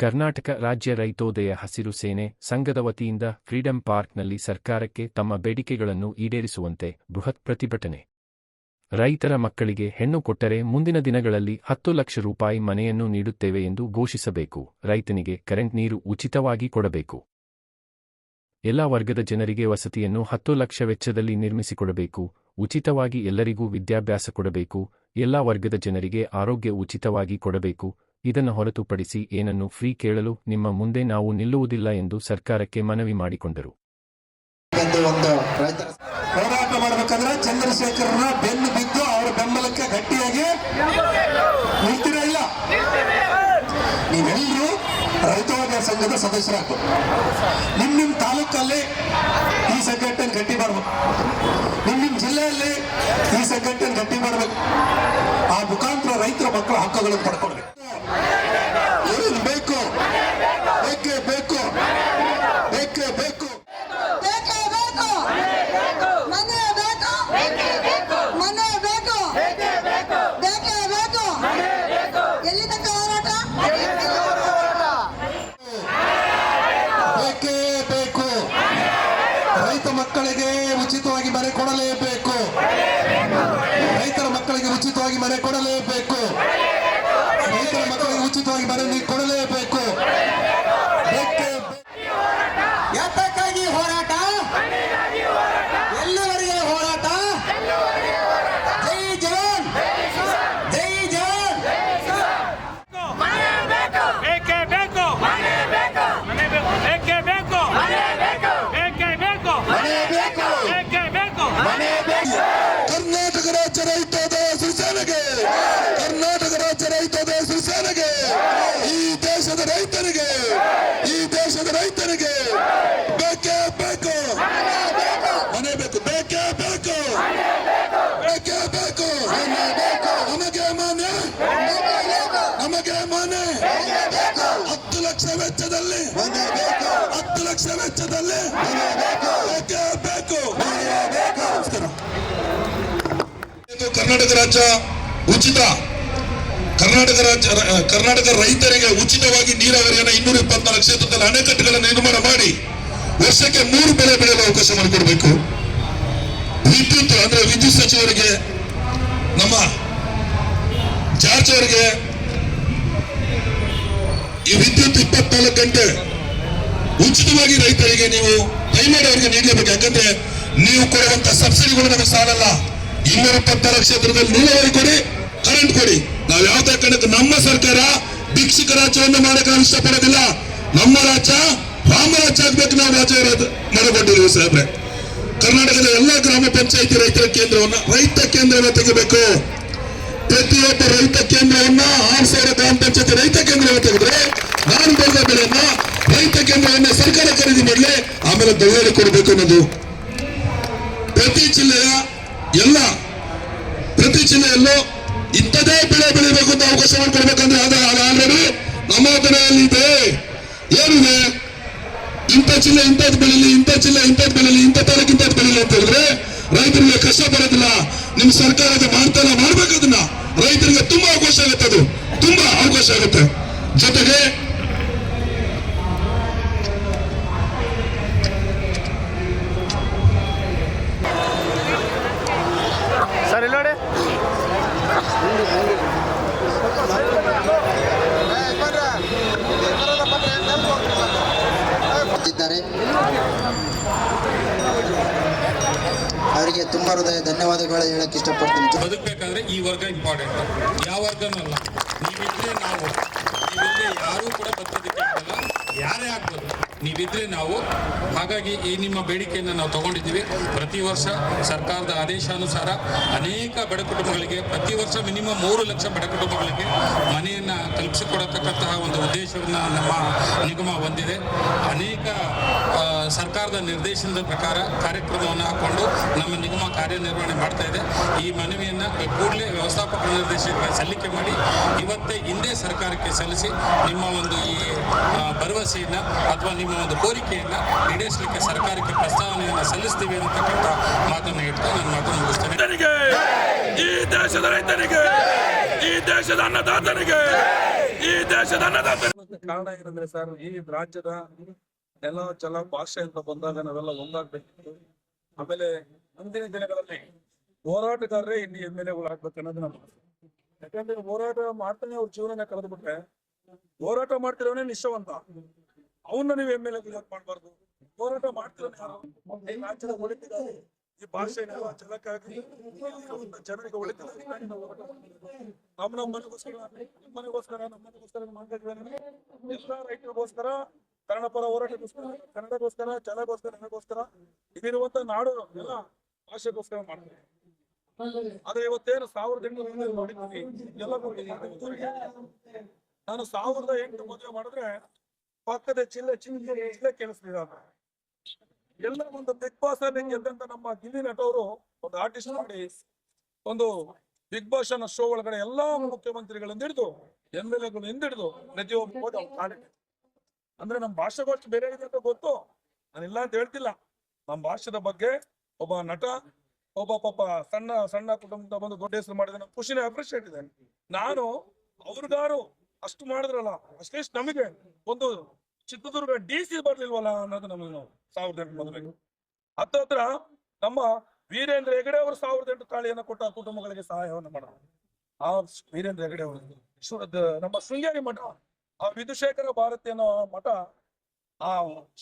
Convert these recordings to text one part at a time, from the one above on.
ಕರ್ನಾಟಕ ರಾಜ್ಯ ರೈತೋದಯ ಹಸಿರು ಸೇನೆ ಸಂಘದ ವತಿಯಿಂದ ಫ್ರೀಡಂ ಪಾರ್ಕ್ನಲ್ಲಿ ಸರ್ಕಾರಕ್ಕೆ ತಮ್ಮ ಬೇಡಿಕೆಗಳನ್ನು ಈಡೇರಿಸುವಂತೆ ಬೃಹತ್ ಪ್ರತಿಭಟನೆ. ರೈತರ ಮಕ್ಕಳಿಗೆ ಹೆಣ್ಣು ಕೊಟ್ಟರೆ ಮುಂದಿನ ದಿನಗಳಲ್ಲಿ ಹತ್ತು ಲಕ್ಷ ರೂಪಾಯಿ ಮನೆಯನ್ನು ನೀಡುತ್ತೇವೆ ಎಂದು ಘೋಷಿಸಬೇಕು. ರೈತನಿಗೆ ಕರೆಂಟ್ ನೀರು ಉಚಿತವಾಗಿ ಕೊಡಬೇಕು. ಎಲ್ಲಾ ವರ್ಗದ ಜನರಿಗೆ ವಸತಿಯನ್ನು ಹತ್ತು ಲಕ್ಷ ವೆಚ್ಚದಲ್ಲಿ ನಿರ್ಮಿಸಿಕೊಡಬೇಕು. ಉಚಿತವಾಗಿ ಎಲ್ಲರಿಗೂ ವಿದ್ಯಾಭ್ಯಾಸ ಕೊಡಬೇಕು. ಎಲ್ಲಾ ವರ್ಗದ ಜನರಿಗೆ ಆರೋಗ್ಯ ಉಚಿತವಾಗಿ ಕೊಡಬೇಕು. ಇದನ್ನು ಹೊರತುಪಡಿಸಿ ಏನನ್ನು ಫ್ರೀ ಕೇಳಲು ನಿಮ್ಮ ಮುಂದೆ ನಾವು ನಿಲ್ಲುವುದಿಲ್ಲ ಎಂದು ಸರ್ಕಾರಕ್ಕೆ ಮನವಿ ಮಾಡಿಕೊಂಡರು. ಹೋರಾಟ ಮಾಡಬೇಕಂದ್ರೆ ಚಂದ್ರಶೇಖರನ ಬೆನ್ನು ಬಿದ್ದು ಅವರ ಬೆಂಬಲಕ್ಕೆ ಗಟ್ಟಿಯಾಗಿ ನಿಲ್ತಿರಲ್ಲ ನೀವೆಲ್ಲರೂ ರೈತವಾದ ಸಂಘದ ಸದಸ್ಯರಾಗಬೇಕು. ನಿಮ್ ನಿಮ್ ತಾಲೂಕಲ್ಲಿ ಈ ಸಂಘಟನೆ ಗಟ್ಟಿ ಮಾಡಬೇಕು. ನಿಮ್ ನಿಮ್ ಜಿಲ್ಲೆಯಲ್ಲಿ ಈ ಸಂಘಟನೆ ಗಟ್ಟಿ ಮಾಡಬೇಕು. ಆ ಮುಖಾಂತರ ರೈತರ ಮಕ್ಕಳ ಹಕ್ಕುಗಳನ್ನು ಪಡ್ಕೊಳ್ಬೇಕು. ಮಕ್ಕಳಿಗೆ ಉಚಿತವಾಗಿ ಮನೆ ಕೊಡಲೇಬೇಕು. ರೈತರ ಮಕ್ಕಳಿಗೆ ಉಚಿತವಾಗಿ ಮನೆ ಕೊಡಲೇಬೇಕು. ಕರ್ನಾಟಕ ರಾಜ್ಯ ಉಚಿತ. ಕರ್ನಾಟಕ ರಾಜ್ಯ ಕರ್ನಾಟಕ ರೈತರಿಗೆ ಉಚಿತವಾಗಿ ನೀರಾವರಿಯನ್ನು ಇನ್ನೂರ ಇಪ್ಪತ್ನಾಲ್ಕು ಕ್ಷೇತ್ರದಲ್ಲಿ ಅಣೆಕಟ್ಟುಗಳನ್ನು ನಿರ್ಮಾಣ ಮಾಡಿ ವರ್ಷಕ್ಕೆ ಮೂರು ಬೆಳೆ ಬೆಳೆಯಲು ಅವಕಾಶ ಮಾಡಿಕೊಡಬೇಕು. ವಿದ್ಯುತ್ ಅಂದ್ರೆ ವಿದ್ಯುತ್ ಸಚಿವರಿಗೆ, ನಮ್ಮ ಜಾರ್ಜ್ ಅವರಿಗೆ ಈ ವಿದ್ಯುತ್ ಇಪ್ಪತ್ನಾಲ್ಕು ಗಂಟೆ ಉಚಿತವಾಗಿ ರೈತರಿಗೆ ನೀವು, ದಯಮಾಡಿ ಅವರಿಗೆ ನೀಡಲೇಬೇಕು. ಯಾಕಂದ್ರೆ ನೀವು ಕೊಡುವಂತ ಸಬ್ಸಿಡಿಗಳು ನಮಗೆ ಸಾಲಲ್ಲ. ಇನ್ನೂರ ಇಪ್ಪತ್ತಾರು ಕ್ಷೇತ್ರದಲ್ಲಿ ನೀರಾವರಿ ಕೊಡಿ ಕರೆಂಟ್ ಕೊಡಿ. ನಾವು ಯಾವುದೇ ಕಾರಣಕ್ಕೆ ನಮ್ಮ ಸರ್ಕಾರ ಭಿಕ್ಷುಕ ರಾಜ್ಯವನ್ನು ಮಾಡಕ್ಕೆ ಇಷ್ಟ ಪಡೋದಿಲ್ಲ ನಮ್ಮ ರಾಜ್ಯ ರಾಮ ರಾಜ್ಯ ಆಗ್ಬೇಕು ನಾವು ರಾಜ್ಯ ಮಾಡಿಕೊಂಡಿದ್ದೀವಿ ಸಾಹೇಬ್ರೆ ಕರ್ನಾಟಕದ ಎಲ್ಲ ಗ್ರಾಮ ಪಂಚಾಯತಿ ರೈತರ ಕೇಂದ್ರವನ್ನ ರೈತ ಕೇಂದ್ರವನ್ನ ತೆಗಿಬೇಕು. ಪ್ರತಿಯೊಬ್ಬ ರೈತ ಕೇಂದ್ರವನ್ನ ಆರು ಸಾವಿರ ಗ್ರಾಮ ಪಂಚಾಯತಿ ರೈತ ಕೇಂದ್ರವನ್ನ ತೆಗೆದ್ರೆ ನಾನು ಬೆಳೆದ ಬೆಳೆಯನ್ನ ರೈತ ಕೇಂದ್ರವನ್ನ ಸರ್ಕಾರ ಖರೀದಿ ಮಾಡಲಿ, ಆಮೇಲೆ ದಲ್ಲಾಳಿ ಕೊಡಬೇಕು ಅನ್ನೋದು. ಪ್ರತಿ ಜಿಲ್ಲೆಯ ಎಲ್ಲ ಪ್ರತಿ ಜಿಲ್ಲೆಯಲ್ಲೂ ಇಂಥದೇ ಬೆಳೆ ಬೆಳಿಬೇಕು ಅಂತ ಅವಕಾಶ ಮಾಡಿಕೊಡ್ಬೇಕಂದ್ರೆ ಆಲ್ರೆಡಿ ನಮೋದನೆಯಲ್ಲಿ ಇದೆ ಏನಿದೆ? ಇಂಥ ಜಿಲ್ಲೆ, ಇಂಥದ್ದು ಬೆಳೀಲಿ, ಇಂಥ ಜಿಲ್ಲೆ, ಇಂಥದ್ದು ಬೆಳೀಲಿ, ಇಂಥ ತಾಲೂಕು ಇಂಥದ್ದು ಬೆಳೀಲಿ ಅಂತ ಹೇಳಿದ್ರೆ ರೈತರಿಗೆ ಕಷ್ಟ ಬರೋದಿಲ್ಲ. ನಿಮ್ ಸರ್ಕಾರ ಮಾಡ್ಬೇಕು ಅದನ್ನ. ರೈತರಿಗೆ ತುಂಬಾ ಅವಕಾಶ ಆಗುತ್ತೆ ಅದು. ತುಂಬಾ ಅವಕಾಶ ಆಗುತ್ತೆ. ಜೊತೆಗೆ ಸರ್ ಇಲ್ಲಿ ನೋಡಿ ಕೊಟ್ಟಿದ್ದಾರೆ ಅವರಿಗೆ ಹೃದಯ ಧನ್ಯವಾದಗಳು ಹೇಳಕ್ ಇಷ್ಟಪಡ್ತೀನಿ. ಬದುಕಬೇಕಾದ್ರೆ ಈ ವರ್ಗ ಇಂಪಾರ್ಟೆಂಟ್ ಯಾವ ವರ್ಗನಲ್ಲ ನೀವಿದ್ರೆ ನಾವು. ನೀವಿದ್ರೆ ಯಾರೂ ಕೂಡ ಬದುಕೋದಕ್ಕೆ ಆಗಲ್ಲ. ಯಾರೇ ಆಗ್ಬೋದು. ನೀವಿದ್ರೆ ನಾವು. ಹಾಗಾಗಿ ಈ ನಿಮ್ಮ ಬೇಡಿಕೆಯನ್ನು ನಾವು ತಗೊಂಡಿದ್ದೀವಿ. ಪ್ರತಿ ವರ್ಷ ಸರ್ಕಾರದ ಆದೇಶಾನುಸಾರ ಅನೇಕ ಬಡ ಕುಟುಂಬಗಳಿಗೆ ಪ್ರತಿ ವರ್ಷ ಮಿನಿಮಮ್ ಮೂರು ಲಕ್ಷ ಬಡ ಕುಟುಂಬಗಳಿಗೆ ಮನೆಯನ್ನು ಕಲ್ಪಿಸಿಕೊಡತಕ್ಕಂತಹ ಒಂದು ಉದ್ದೇಶವನ್ನು ನಮ್ಮ ನಿಗಮ ಹೊಂದಿದೆ. ಅನೇಕ ಸರ್ಕಾರದ ನಿರ್ದೇಶನದ ಪ್ರಕಾರ ಕಾರ್ಯಕ್ರಮವನ್ನು ಹಾಕೊಂಡು ನಮ್ಮ ನಿಗಮ ಕಾರ್ಯನಿರ್ವಹಣೆ ಮಾಡ್ತಾ ಇದೆ. ಈ ಮನವಿಯನ್ನು ಕೂಡಲೇ ವ್ಯವಸ್ಥಾಪಕ ನಿರ್ದೇಶಕರಿಗೆ ಸಲ್ಲಿಕೆ ಮಾಡಿ ಇವತ್ತೇ ಹಿಂದೆ ಸರ್ಕಾರಕ್ಕೆ ಸಲ್ಲಿಸಿ ನಿಮ್ಮ ಒಂದು ಈ ಭರವಸೆಯನ್ನ ಅಥವಾ ನಿಮ್ಮ ಒಂದು ಕೋರಿಕೆಯನ್ನು ಈಡೇರಿಸಲಿಕ್ಕೆ ಸರ್ಕಾರಕ್ಕೆ ಪ್ರಸ್ತಾವನೆಯನ್ನು ಸಲ್ಲಿಸ್ತೀವಿ ಅಂತಕ್ಕಂಥ ಮಾತನ್ನು ಇಡ್ತಾ ನನ್ನ ಮಾತನ್ನು ಮುಗಿಸ್ತೇನೆ. ಈ ದೇಶದ ರೈತನಿಗೆ ಈ ದೇಶದ ಅನ್ನದಾತನಿಗೆ ಈ ದೇಶದ ಅನ್ನದಾತರ ಕಾರಣ ಏನಂದ್ರೆ ಸರ್ ಈ ರಾಜ್ಯದ ನೆಲ ಜಲ ಭಾಷೆ ಅಂತ ಬಂದಾಗ ನಾವೆಲ್ಲ ಒಂದಾಗ್ಬೇಕಿತ್ತು. ಆಮೇಲೆ ಮುಂದಿನ ದಿನಗಳಲ್ಲಿ ಹೋರಾಟಗಾರರೇ ಇಲ್ಲಿ ಎಂ ಎಲ್ ಎಗಳು ಆಗ್ಬೇಕು ಅನ್ನೋದು ನಮ್ಮ. ಯಾಕಂದ್ರೆ ಹೋರಾಟ ಮಾಡ್ತಾನೆ ಅವ್ರ ಜೀವನನ ಕಳೆದು ಬಿಟ್ರೆ ಹೋರಾಟ ಮಾಡ್ತಿರೋನೇ ನಿಶ್ಚವಂತ ಅವನ್ನ ನೀವು ಎಂ ಎಲ್ ಎ ಮಾಡಬಾರ್ದು? ಹೋರಾಟ ಮಾಡ್ತಿರೋನೇ ಯಾರು? ಈ ಭಾಷೆ ಜನಕ್ಕಾಗಿ ಜನರಿಗೆ ನಾವು ನಮ್ಮ ಮನೆಗೋಸ್ಕರ, ನಿಮ್ಮ ಮನೆಗೋಸ್ಕರ, ನಮ್ಮ ಮನೆಗೋಸ್ಕರ ಮಾಡ್ತಿದ್ದೇನೆ ಎಲ್ಲ ರೈತರಿಗೋಸ್ಕರ ಕನ್ನಡ ಪರ ಹೋರಾಟಕ್ಕೋಸ್ಕರ, ಕನ್ನಡಕ್ಕೋಸ್ಕರ ಜಲಗೋಸ್ಕರ ನನಗೋಸ್ಕರ ಇದಿರುವಂತ ನಾಡು ಎಲ್ಲ ಭಾಷೆಗೋಸ್ಕರ ಮಾಡ್ತಾರೆ ಆದ್ರೆ ಇವತ್ತೇನು ಸಾವಿರದ ಎಂಟುನೂರ ಮಾಡಿದ್ದೀನಿ, ಎಲ್ಲ. ನಾನು ಸಾವಿರದ ಎಂಟು ಮದುವೆ ಮಾಡಿದ್ರೆ ಪಕ್ಕದ ಚಿಲ್ಲೆ ಚಿಲ್ಲೆ ಜಿಲ್ಲೆ ಕೇಳಿಸ್ಲಿಲ್ಲ ಎಲ್ಲ ಒಂದು ಬಿಗ್ ಬಾಸ್ ಅಲ್ಲಿ ಗೆದ್ದಂತ ನಮ್ಮ ಗಿಲ್ಲಿ ನಟವರು ಒಂದು ಆರ್ಟಿಸ್ಟ್ ಮಾಡಿ ಒಂದು ಬಿಗ್ ಬಾಸ್ ಅನ್ನೋ ಶೋ ಒಳಗಡೆ ಎಲ್ಲಾ ಮುಖ್ಯಮಂತ್ರಿಗಳಿಂದ ಹಿಡಿದು, ಎಂ ಎಲ್ ಎಗಳು ಹಿಂದಿಡಿದು ಪ್ರತಿಯೊಬ್ಬ. ಅಂದ್ರೆ ನಮ್ಮ ಭಾಷೆಗೋಷ್ಠಿ ಬೇರೆ ಇದೆ ಅಂತ ಗೊತ್ತು. ನಾನಿಲ್ಲ ಅಂತ ಹೇಳ್ತಿಲ್ಲ. ನಮ್ ಭಾಷೆದ ಬಗ್ಗೆ ಒಬ್ಬ ನಟ, ಒಬ್ಬ ಪಾಪ ಸಣ್ಣ ಸಣ್ಣ ಕುಟುಂಬದ ಬಂದು ದೊಡ್ಡ ಹೆಸರು ಮಾಡಿದ ಖುಷಿನ ಅಪ್ರಿಷಿಯೇಟ್ ಇದೆ ನಾನು, ಅವ್ರಿಗಾರು ಅಷ್ಟು ಮಾಡಿದ್ರಲ್ಲ ಅಷ್ಟೇ ನಮಗೆ ಒಂದು ಚಿತ್ರದುರ್ಗ ಡಿ ಸಿ ಬರ್ಲಿಲ್ವಲ್ಲ ಅನ್ನೋದು ನಮಗೆ ಸಾವಿರದ ಎಂಟು ಮದುವೆಗೆ. ಹತ್ತತ್ರ ನಮ್ಮ ವೀರೇಂದ್ರ ಹೆಗಡೆ ಅವರು ಸಾವಿರದ ಎಂಟು ತಾಳಿಯನ್ನು ಕೊಟ್ಟ ಕುಟುಂಬಗಳಿಗೆ ಸಹಾಯವನ್ನು ಮಾಡೋದು. ಆ ವೀರೇಂದ್ರ ಹೆಗಡೆ ಅವರು ನಮ್ಮ ಶೃಂಗೇರಿ ಮಠ. ಆ ವಿಧುಶೇಖರ ಭಾರತಿ ಅನ್ನೋ ಮಠ ಆ